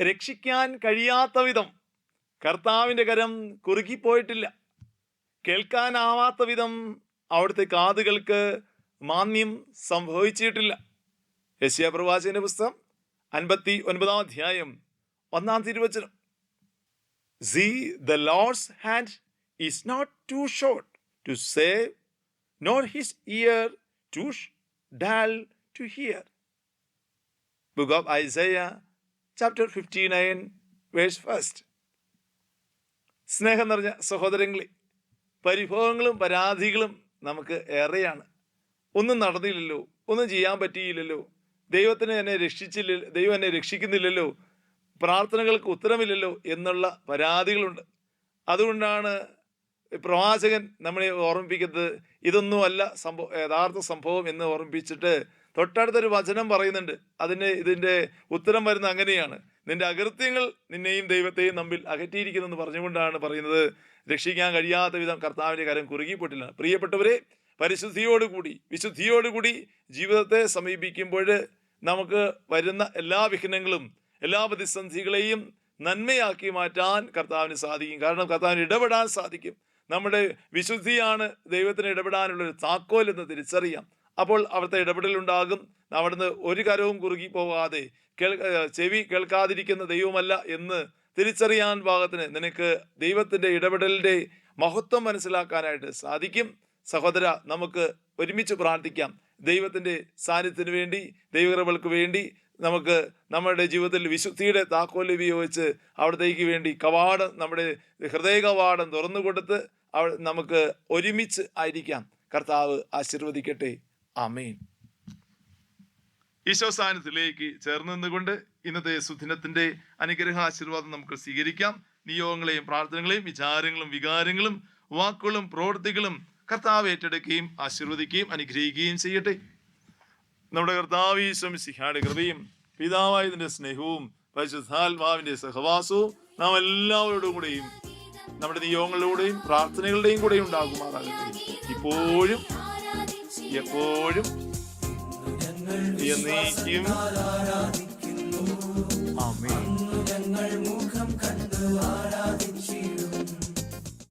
രക്ഷിക്കാൻ കഴിയാത്ത വിധം കർത്താവിന്റെ കരം കുറുകിപ്പോയിട്ടില്ല. കേൾക്കാനാവാത്ത വിധം അവിടുത്തെ കാതുകൾക്ക് മാന്യം സംഭവിച്ചിട്ടില്ല. യശ്യ പ്രവാചകന്റെ പുസ്തകം അൻപത്തി ഒൻപതാം അധ്യായം ഒന്നാം തിരുവചനം. See the Lord's hand is not too short to save nor his ear too dull to hear book of Isaiah chapter fifty nine verse first സ്നേഹം നിറഞ്ഞ സഹോദരങ്ങളെ പരിഭവങ്ങളും പരാതികളും നമുക്ക് ഏറെയാണ്. ഒന്നും നടന്നില്ലല്ലോ ഒന്നും ചെയ്യാൻ പറ്റിയില്ലല്ലോ ദൈവത്തിന് എന്നെ രക്ഷിച്ചില്ല ദൈവം എന്നെ രക്ഷിക്കുന്നില്ലല്ലോ പ്രാർത്ഥനകൾക്ക് ഉത്തരമില്ലല്ലോ എന്നുള്ള പരാതികളുണ്ട്. അതുകൊണ്ടാണ് പ്രവാചകൻ നമ്മളെ ഓർമ്മിപ്പിക്കുന്നത്. ഇതൊന്നുമല്ല സംഭവം യഥാർത്ഥ സംഭവം എന്ന് ഓർമ്മിപ്പിച്ചിട്ട് തൊട്ടടുത്തൊരു വചനം പറയുന്നുണ്ട്. അതിന് ഇതിന്റെ ഉത്തരം വരുന്ന അങ്ങനെയാണ്. നിന്റെ അകൃത്യങ്ങൾ നിന്നെയും ദൈവത്തെയും തമ്മിൽ അകറ്റിയിരിക്കുന്നെന്ന് പറഞ്ഞുകൊണ്ടാണ് പറയുന്നത്. രക്ഷിക്കാൻ കഴിയാത്ത വിധം കർത്താവിന്റെ കാര്യം കുറുകിപ്പെട്ടില്ല പ്രിയപ്പെട്ടവരെ പരിശുദ്ധിയോടുകൂടി വിശുദ്ധിയോടുകൂടി ജീവിതത്തെ സമീപിക്കുമ്പോൾ നമുക്ക് വരുന്ന എല്ലാ വിഘ്നങ്ങളും എല്ലാ പ്രതിസന്ധികളെയും നന്മയാക്കി മാറ്റാൻ കർത്താവിന് സാധിക്കും. കാരണം കർത്താവിന് ഇടപെടാൻ സാധിക്കും. നമ്മുടെ വിശുദ്ധിയാണ് ദൈവത്തിന് ഇടപെടാനുള്ളൊരു താക്കോൽ എന്ന് തിരിച്ചറിയാം. അപ്പോൾ അവിടുത്തെ ഇടപെടലുണ്ടാകും. അവിടുന്ന് ഒരു കരവും കുറുകി പോകാതെ കേൾ ചെവി കേൾക്കാതിരിക്കുന്ന ദൈവമല്ല എന്ന് തിരിച്ചറിയാൻ ഭാഗത്തിന് നിനക്ക് ദൈവത്തിന്റെ ഇടപെടലിന്റെ മഹത്വം മനസ്സിലാക്കാനായിട്ട് സാധിക്കും. സഹോദര നമുക്ക് ഒരുമിച്ച് പ്രാർത്ഥിക്കാം. ദൈവത്തിന്റെ സാന്നിധ്യത്തിന് വേണ്ടി ദൈവകൃപകൾക്ക് വേണ്ടി നമുക്ക് നമ്മുടെ ജീവിതത്തിൽ വിശുദ്ധിയുടെ താക്കോൽ ഉപയോഗിച്ച് അവിടത്തേക്ക് വേണ്ടി കവാടം നമ്മുടെ ഹൃദയ കവാടം തുറന്നു കൊടുത്ത് നമുക്ക് ഒരുമിച്ച് ആയിരിക്കാം. കർത്താവ് ആശീർവദിക്കട്ടെ. ആമേൻ. ഈശോ സ്ഥാനത്തിലേക്ക് ചേർന്ന് നിന്നുകൊണ്ട് ഇന്നത്തെ സുദിനത്തിന്റെ അനുഗ്രഹ ആശീർവാദം നമുക്ക് സ്വീകരിക്കാം. നിയോഗങ്ങളെയും പ്രാർത്ഥനകളെയും വിചാരങ്ങളും വികാരങ്ങളും വാക്കുകളും പ്രവൃത്തികളും കർത്താവ് ഏറ്റെടുക്കുകയും ആശീർവദിക്കുകയും അനുഗ്രഹിക്കുകയും ചെയ്യട്ടെ. നമ്മുടെ കർത്താവ് ഈശ്വം സിഹാടെ കൃപയും പിതാവായതിന്റെ സ്നേഹവും പരിശുദ്ധാത്മാവിന്റെ സഹവാസവും നാം എല്ലാവരോടും കൂടെയും നമ്മുടെ നിയോഗങ്ങളിലൂടെയും പ്രാർത്ഥനകളുടെയും കൂടെ ഉണ്ടാകുമാറാകട്ടെ. ഇപ്പോഴും എപ്പോഴും എന്നേക്കും ഞങ്ങൾ